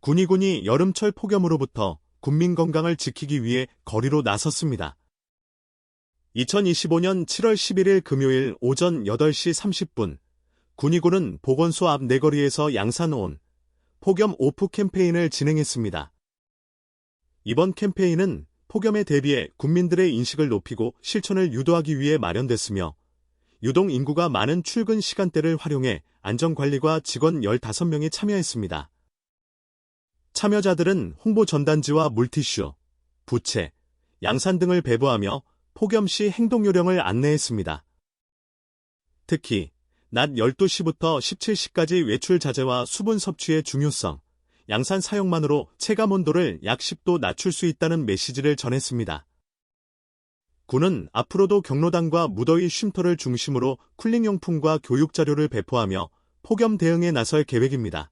군이군이 여름철 폭염으로부터 국민 건강을 지키기 위해 거리로 나섰습니다. 2025년 7월 11일 금요일 오전 8시 30분 군이군은 보건소 앞 내거리에서 양산온 폭염 오프 캠페인을 진행했습니다. 이번 캠페인은 폭염에 대비해 국민들의 인식을 높이고 실천을 유도하기 위해 마련됐으며 유동 인구가 많은 출근 시간대를 활용해 안전관리과 직원 15명이 참여했습니다. 참여자들은 홍보 전단지와 물티슈, 부채, 양산 등을 배부하며 폭염 시 행동 요령을 안내했습니다. 특히 낮 12시부터 17시까지 외출 자제와 수분 섭취의 중요성, 양산 사용만으로 체감 온도를 약 10도 낮출 수 있다는 메시지를 전했습니다. 군은 앞으로도 경로당과 무더위 쉼터를 중심으로 쿨링용품과 교육 자료를 배포하며 폭염 대응에 나설 계획입니다.